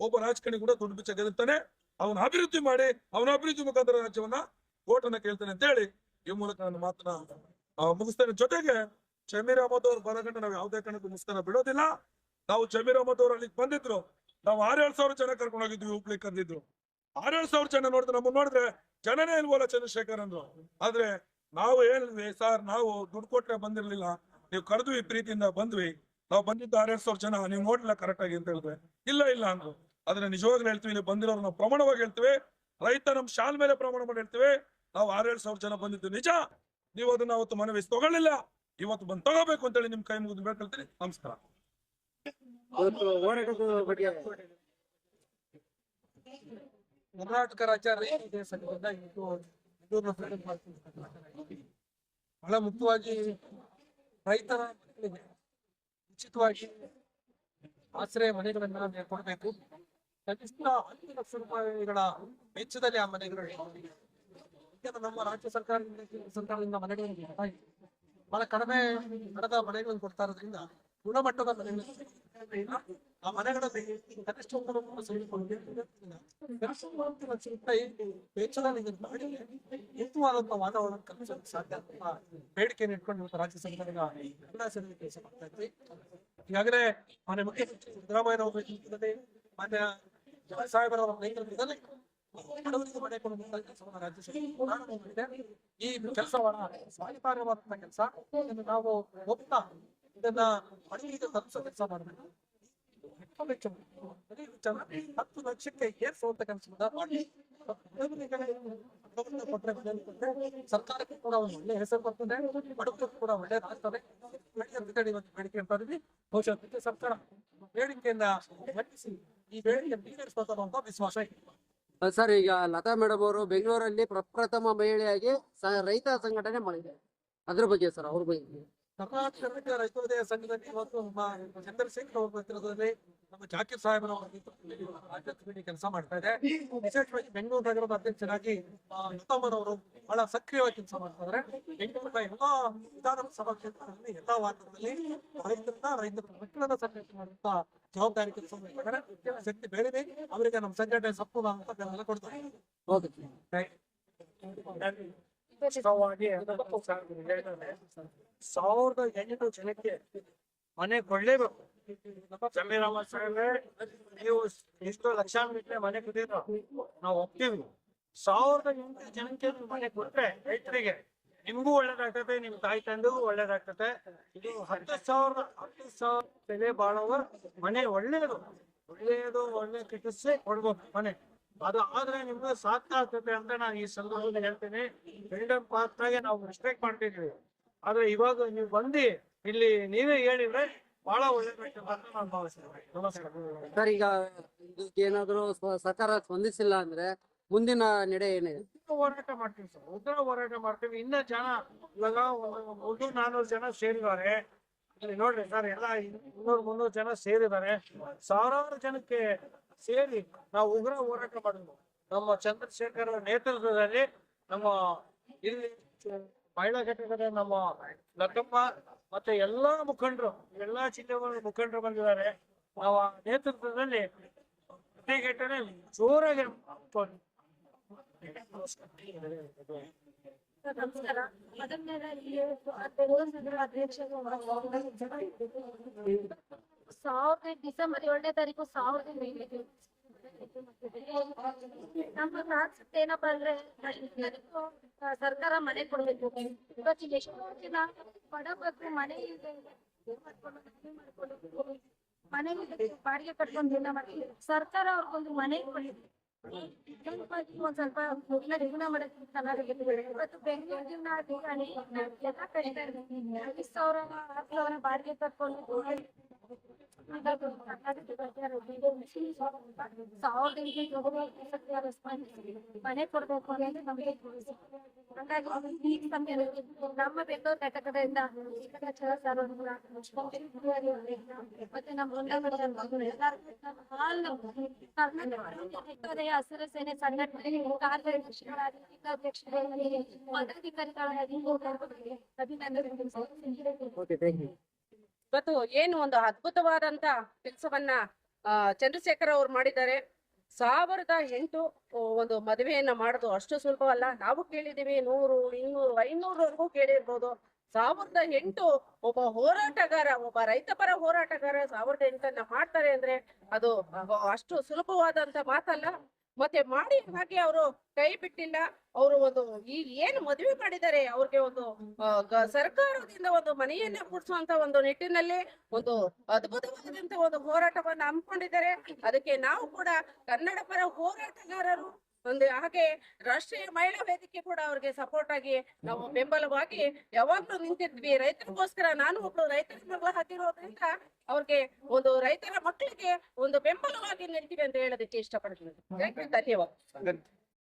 ಒಬ್ಬ ರಾಜಕಾರಣಿ ಕೂಡ ದುಡ್ಡು ಬಿಚ್ಚಕ್ಕೆ ಎದುರ್ತಾನೆ ಅವನ ಅಭಿವೃದ್ಧಿ ಮಾಡಿ, ಅವನ ಅಭಿವೃದ್ಧಿ ಮುಖಾಂತರ ರಾಜ್ಯವನ್ನ ಓಟನ್ನ ಕೇಳ್ತೇನೆ ಅಂತ ಹೇಳಿ ಈ ಮೂಲಕ ನನ್ನ ಮಾತನ್ನ ಮುಗಿಸ್ತೇನೆ. ಜೊತೆಗೆ ಜಮೀರ್ ಅಹಮದ್ ಅವ್ರು ಬರಗಂಡು ನಾವು ಯಾವುದೇ ಕಾರಣಕ್ಕೂ ಮುಗಿಸ್ತಾನ ಬಿಡೋದಿಲ್ಲ. ನಾವು ಜಮೀರ್ ಅಹಮದ್ ಅವ್ರು ಅಲ್ಲಿಗೆ ಬಂದಿದ್ರು. ನಾವು ಆರೇಳು ಸಾವಿರ ಜನ ಕರ್ಕೊಂಡು ಹೋಗಿದ್ವಿ, ಹುಬ್ಳಿ ಕರೆದಿದ್ರು. ಆರೇಳು ಸಾವಿರ ಜನ ನೋಡಿದ್ರೆ ನಮ್ಮನ್ನ ನೋಡಿದ್ರೆ ಜನನೇ ಇಲ್ವಲ್ಲ ಚಂದ್ರಶೇಖರ್ ಅಂದ್ರು. ಆದ್ರೆ ನಾವು ಹೇಳಿದ್ವಿ, ಸರ್, ನಾವು ದುಡ್ಡು ಕೊಟ್ರೆ ಬಂದಿರ್ಲಿಲ್ಲ. ನೀವು ಕರೆದ್ವಿ ಪ್ರೀತಿಯಿಂದ ಬಂದ್ವಿ. ನಾವು ಬಂದಿದ್ದು ಆರೇಳು ಸಾವಿರ ಜನ ನೀವು ನೋಡ್ಲಿಲ್ಲ ಕರೆಕ್ಟ್ ಆಗಿ ಅಂತ ಹೇಳಿದ್ರೆ. ಇಲ್ಲ ಇಲ್ಲ ಅಂದ್ರು. ಆದ್ರೆ ನಿಜವಾಗ್ಲೂ ಹೇಳ್ತೀವಿ, ಇಲ್ಲಿ ಬಂದಿರೋರು ಪ್ರಮಾಣವಾಗಿ ಹೇಳ್ತೇವೆ. ರೈತ ನಮ್ ಶಾಲ್ ಮೇಲೆ ಪ್ರಮಾಣ ಮಾಡಿ ಹೇಳ್ತೀವಿ. ನಾವು ಆರೇಳು ಸಾವಿರ ಜನ ಬಂದಿದ್ದು ನಿಜ. ನೀವು ಅದನ್ನ ಅವತ್ತು ಮನವಿ ತಗೊಳ್ಳಿಲ್ಲ. ಇವತ್ತು ಬಂದು ತಗೋಬೇಕು ಅಂತ ಹೇಳಿ ನಿಮ್ ಕೈ ಮುಗಿದು ಬೇಡ್ಕೊಳ್ತೀನಿ. ನಮಸ್ಕಾರ. ಕರ್ನಾಟಕ ರಾಜ್ಯ. ಬಹಳ ಮುಖ್ಯವಾಗಿ ರೈತರ ಉಚಿತವಾಗಿ ಆಶ್ರಯ ಮನೆಗಳನ್ನ ಕೊಡಬೇಕು. ಕನಿಷ್ಠ ಹತ್ತು ಲಕ್ಷ ರೂಪಾಯಿಗಳ ವೆಚ್ಚದಲ್ಲಿ ಆ ಮನೆಗಳು ನಮ್ಮ ರಾಜ್ಯ ಕೇಂದ್ರ ಸರ್ಕಾರದಿಂದ ಮನೆಗಳನ್ನು. ಬಹಳ ಕಡಿಮೆ ಹಣದ ಮನೆಗಳನ್ನು ಕೊಡ್ತಾ ಇರೋದ್ರಿಂದ ಗುಣಮಟ್ಟದ ಮನೆಗಳು ಆ ಮನೆಗಳಲ್ಲಿ ಕನಿಷ್ಠ ಒಂದು ಲಕ್ಷ ರೂಪಾಯಿ ವೆಚ್ಚದಲ್ಲಿ ಇದನ್ನ ಮಾಡಿ ಉತ್ತಮವಾದಂತಹ ವಾತಾವರಣ ಕಲ್ಪಿಸಲು ಸಾಧ್ಯ ಅಂತ ಬೇಡಿಕೆಯನ್ನು ಇಟ್ಕೊಂಡು ಇವತ್ತು ರಾಜ್ಯ ಸರ್ಕಾರ ಎಲ್ಲ ಸೇರಿ ಕೆಲಸ ಮಾಡ್ತಾ ಇದ್ವಿ ಈಗಾಗಲೇ ಮಾನ್ಯ ಮುಖ್ಯಮಂತ್ರಿ ಸಿದ್ದರಾಮಯ್ಯ ಮಾನ್ಯ ಈ ಕೆಲಸವನ್ನ ಸ್ವಾಗತಾರ್ಹವಾದಂತ ಕೆಲಸ ನಾವು ಒಪ್ತಾ ಇದನ್ನ ಬಡವರಿಗೆ ತಲುಪಿಸೋ ಕೆಲಸ ಮಾಡಬೇಕು. ಹತ್ತು ಲಕ್ಷಕ್ಕೆ ಕೆಲಸವನ್ನ ಮಾಡಿ ಸರ್ಕಾರಕ್ಕೆ ಕೂಡ ಒಳ್ಳೆ ಹೆಸರು ಬರ್ತದೆ ಕೂಡ ಒಳ್ಳೇದಾಗ್ತದೆ ಒಂದು ಬೇಡಿಕೆ ಅಂತ ಇದ್ವಿ ಬಹುಶಃ ಸರ್ಕಾರ ಮಂಡಿಸಿ ಈ ಅಂತ ವಿಶ್ವಾಸ ಇದೆ ಸರ್, ಈಗ ಲತಾ ಮೇಡಮ್ ಅವರು ಬೆಂಗಳೂರಲ್ಲಿ ಪ್ರಪ್ರಥಮ ಮಹಿಳೆಯಾಗಿ ರೈತ ಸಂಘಟನೆ ಮಾಡಿದ್ದಾರೆ. ಅದ್ರ ಬಗ್ಗೆ ಸರ್, ಅವ್ರ ಬಗ್ಗೆ. ಕರ್ನಾಟಕ ರಾಜ್ಯ ರೈತೋದಯ ಸಂಘದಲ್ಲಿ ಇವತ್ತು ನಮ್ಮ ಚಂದ್ರಶೇಖರ್ ಅವರ ನೇತೃತ್ವದಲ್ಲಿ ನಮ್ಮ ಜಾಕೀರ್ ಸಾಹೇಬರ ರಾಜ್ಯ ಕೆಲಸ ಮಾಡ್ತಾ ಇದೆ ವಿಶೇಷವಾಗಿ ಬೆಂಗಳೂರು ನಗರದ ಅಧ್ಯಕ್ಷರಾಗಿ ಆ, ಲತಾಮರವರು ಬಹಳ ಸಕ್ರಿಯವಾಗಿ ಕೆಲಸ ಮಾಡ್ತಾರೆ ಇದ್ದಾರೆ. ಬೆಂಗಳೂರಿನ ಎಲ್ಲಾ ವಿಧಾನಸಭಾ ಕ್ಷೇತ್ರಗಳಲ್ಲಿ ಎಲ್ಲಾ ವಾರ್ಡ್ಗಳಲ್ಲಿ ರೈತರನ್ನ ರೈತರ ಮಕ್ಕಳನ್ನ ಸಂರಕ್ಷಣೆ ಮಾಡುವಂತ ಜವಾಬ್ದಾರಿ ಕೆಲಸ ಮಾಡ್ತಾರೆ ಶಕ್ತಿ ಬೆಳೆದಿ ಅವರಿಗೆ ನಮ್ಮ ಸಂಘಟನೆ ಸಂಪೂರ್ಣ ಅಂತ ಕೊಡ್ತಾರೆ ಓಕೆ. ಸಾವಿರದ ಎಂಟು ಜನಕ್ಕೆ ಮನೆ ಕೊಡ್ಲೇಬೇಕು ಜಮೀರಮ್ಮ ಸಾಹೇಬ್ರೆ ನೀವು ಎಷ್ಟೋ ಲಕ್ಷಾಂತರ ಮನೆ ಕೊಟ್ಟಿದ್ರು ನಾವು ಒಪ್ತೀವಿ. ಸಾವಿರದ ಎಂಟು ಜನಕ್ಕೆ ಮನೆ ಕೊಟ್ರೆ ರೈತರಿಗೆ ನಿಮ್ಗೂ ಒಳ್ಳೇದಾಗ್ತದೆ ನಿಮ್ ತಾಯಿ ತಂದೆಗೂ ಒಳ್ಳೇದಾಗ್ತದೆ ಇದು ಹತ್ತು ಸಾವಿರ ಹತ್ತು ಸಾವಿರ ಬೆಲೆ ಬಾಳುವ ಮನೆ ಒಳ್ಳೇದು ಒಳ್ಳೆಯದು ಒಳ್ಳೆ ಚಿಕಿತ್ಸೆ ಕೊಡ್ಬೋದು ಮನೆ ಅದು ಆದ್ರೆ ನಿಮ್ಗೆ ಸಾಧ್ಯ ಆಗ್ತದೆ ಅಂತ ನಾನು ಈ ಸಂದರ್ಭದಲ್ಲಿ ಹೇಳ್ತೇನೆ. ಫ್ರೀಡಮ್ ಪಾರ್ಕ್ನಾಗೆ ನಾವು ರೆಸ್ಪೆಕ್ಟ್ ಮಾಡ್ತಿದ್ವಿ ಆದ್ರೆ ಇವಾಗ ನೀವು ಬಂದು ಇಲ್ಲಿ ನೀವೇ ಹೇಳಿದ್ರೆ ಬಹಳ ಒಳ್ಳೆ ಅಂತ ನಾನು ಭಾವಿಸ್ತೇನೆ. ನಮಸ್ಕಾರ. ಸರ್ ಈಗ ಇದಕ್ಕೆ ಏನಾದ್ರು ಸ್ವ- ಸರ್ಕಾರ ಸ್ಪಂದಿಸಿಲ್ಲ ಅಂದ್ರೆ ಮುಂದಿನ ನಡೆ ಏನಿದೆ? ಉಗ್ರ ಹೋರಾಟ ಮಾಡ್ತೀವಿ ಸರ್. ಉಗ್ರ ಹೋರಾಟ ಮಾಡ್ತೀವಿ. ಇನ್ನ ಜನ ಇವಾಗ ಒಂದು ನಾನೂರು ಜನ ಸೇರಿದ್ದಾರೆ. ಇಲ್ಲಿ ನೋಡ್ರಿ ಸರ್ ಎಲ್ಲ ಇನ್ನೂರು ಮುನ್ನೂರು ಜನ ಸೇರಿದ್ದಾರೆ. ಸಾವಿರಾರು ಜನಕ್ಕೆ ಸೇರಿ ನಾವು ಉಗ್ರ ಹೋರಾಟ ಮಾಡಿದ್ವು ನಮ್ಮ ಚಂದ್ರಶೇಖರ್ ನೇತೃತ್ವದಲ್ಲಿ ನಮ್ಮ ಇಲ್ಲಿ ಮಹಿಳಾ ಘಟಕದ ನಮ್ಮ ಲಕ್ಕಮ್ಮ ಮತ್ತೆ ಎಲ್ಲಾ ಮುಖಂಡರು, ಎಲ್ಲಾ ಜಿಲ್ಲೆಗಳ ಮುಖಂಡರು ಬಂದಿದ್ದಾರೆ. ನಾವು ನೇತೃತ್ವದಲ್ಲಿ ಪ್ರತಿಘಟನೆ ಜೋರಾಗಿ ನಮಸ್ಕಾರ. ಸಾವಿರದ ಡಿಸೆಂಬರ್ ಏಳನೇ ತಾರೀಕು ಸಾವಿರದ ಮೇಲೆ ನಮ್ಮ ಕಾನ್ಸೆಪ್ಟ್ ಏನಪ್ಪಾ ಅಂದ್ರೆ ಎಲ್ಲರಿಗೂ, ಆ, ಸರ್ಕಾರ ಮನೆ ಕೊಡ್ಬೇಕು ಇವತ್ತು ಎಷ್ಟೋ ಜನ ಬಡ ಮಕ್ಕಳು ಮನೆ ಇಲ್ದೆ ಏನ್ ಮಾಡ್ಕೊಂಡು ಮನೆ ಮಾಡ್ಕೊಂಡು ಮನೆ ಇಲ್ದೆ ಬಾಡಿಗೆ ಕಟ್ಕೊಂಡು ಜೀವನ ಮಾಡಿ ಸರ್ಕಾರ ಅವ್ರಿಗೊಂದು ಮನೆ ಕೊಡ್ಬೇಕು ಜನವಾಗಿ ಒಂದ್ ಸ್ವಲ್ಪ ಮೊದ್ಲ ಜೀವನ ಮಾಡಕ್ಕೆ ಚೆನ್ನಾಗಿದೆ ಇವತ್ತು ಬೆಂಗಳೂರು ಜೀವನ ಆಗಲಿ ಎಲ್ಲ ಕಷ್ಟ ಇದೆ ಐದು ಸಾವಿರ ಆರು ಸಾವಿರ ಬಾಡಿಗೆ ಕಟ್ಕೊಂಡು ಸಾವಿರದ ಎಂಟುನೂರ ರೆಸ್ಪಾನ್ಸ್ ಮನೆ ಕೊಡ್ಬೇಕು ಅನ್ನೋದು ನಮಗೆ ಹಾಗಾಗಿ ಈ ಸಮಯದಲ್ಲಿ ನಮ್ಮ ಬೆಂಗಳೂರು ಘಟಕದಿಂದ ಶ್ರೀಕಂಠಾಚಾರ್ಯ ಸರ್ ಅವ್ರು ಕೂಡ ಮತ್ತೆ ನಮ್ಮ ವೃಂದಾವನ ಎಲ್ಲರಿಗೂ ನಮ್ಮ ಹಾಲ್ ಕರ್ನಾಟಕ ರೈತೋದಯ ಹಸಿರು ಸೇನೆ ಸಂಘಟನೆ ಕಾರ್ಯಾಧ್ಯಕ್ಷರಾಗಿ ಅಧ್ಯಕ್ಷರಾಗಿ ಪದಾಧಿಕಾರಿಗಳಾಗಿ ಅಭಿನಂದನೆ ಓಕೆ ಥ್ಯಾಂಕ್ ಯು ಇವತ್ತು ಏನು ಒಂದು ಅದ್ಭುತವಾದಂತ ಕೆಲಸವನ್ನ ಚಂದ್ರಶೇಖರ್ ಅವ್ರು ಮಾಡಿದ್ದಾರೆ. ಸಾವಿರದ ಎಂಟು ಒಂದು ಮದುವೆಯನ್ನ ಮಾಡೋದು ಅಷ್ಟು ಸುಲಭವಲ್ಲ. ನಾವು ಕೇಳಿದೀವಿ ನೂರು, ಇನ್ನೂರು, ಐನೂರವರೆಗೂ ಕೇಳಿರ್ಬೋದು. ಸಾವಿರದ ಎಂಟು, ಒಬ್ಬ ಹೋರಾಟಗಾರ, ಒಬ್ಬ ರೈತಪರ ಹೋರಾಟಗಾರ ಸಾವಿರದ ಎಂಟನ್ನ ಮಾಡ್ತಾರೆ ಅಂದ್ರೆ ಅದು ಅಷ್ಟು ಸುಲಭವಾದಂತ ಮಾತಲ್ಲ. ಮತ್ತೆ ಮಾಡಿ ಹಾಗೆ ಅವರು ಕೈ ಬಿಟ್ಟಿಲ್ಲ ಅವರು ಒಂದು ಈ ಏನು ಮದುವೆ ಮಾಡಿದ್ದಾರೆ ಅವ್ರಿಗೆ ಒಂದು ಸರ್ಕಾರದಿಂದ ಒಂದು ಮನೆಯನ್ನ ಕೊಡಿಸುವಂತ ಒಂದು ನಿಟ್ಟಿನಲ್ಲಿ ಒಂದು ಅದ್ಭುತವಾದಂತ ಒಂದು ಹೋರಾಟವನ್ನ ಹಮ್ಮಿಕೊಂಡಿದ್ದಾರೆ. ಅದಕ್ಕೆ ನಾವು ಕೂಡ ಕನ್ನಡ ಪರ ಹೋರಾಟಗಾರರು ಒಂದು ಹಾಗೆ ರಾಷ್ಟ್ರೀಯ ಮಹಿಳಾ ವೇದಿಕೆ ಕೂಡ ಅವ್ರಿಗೆ ಸಪೋರ್ಟ್ ಆಗಿ ನಾವು ಬೆಂಬಲವಾಗಿ ಯಾವಾಗ್ಲೂ ನಿಂತಿದ್ವಿ. ರೈತರಿಗೋಸ್ಕರ ನಾನು ಒಬ್ಳು ರೈತರ ಮಗಳ ಹಾಕಿರೋದ್ರಿಂದ ಅವ್ರಿಗೆ ಒಂದು ರೈತರ ಮಕ್ಕಳಿಗೆ ಒಂದು ಬೆಂಬಲವಾಗಿ ನಿಲ್ತೀವಿ ಅಂತ ಹೇಳೋದಕ್ಕೆ ಇಷ್ಟಪಡ್ತೀನಿ. ಧನ್ಯವಾದ.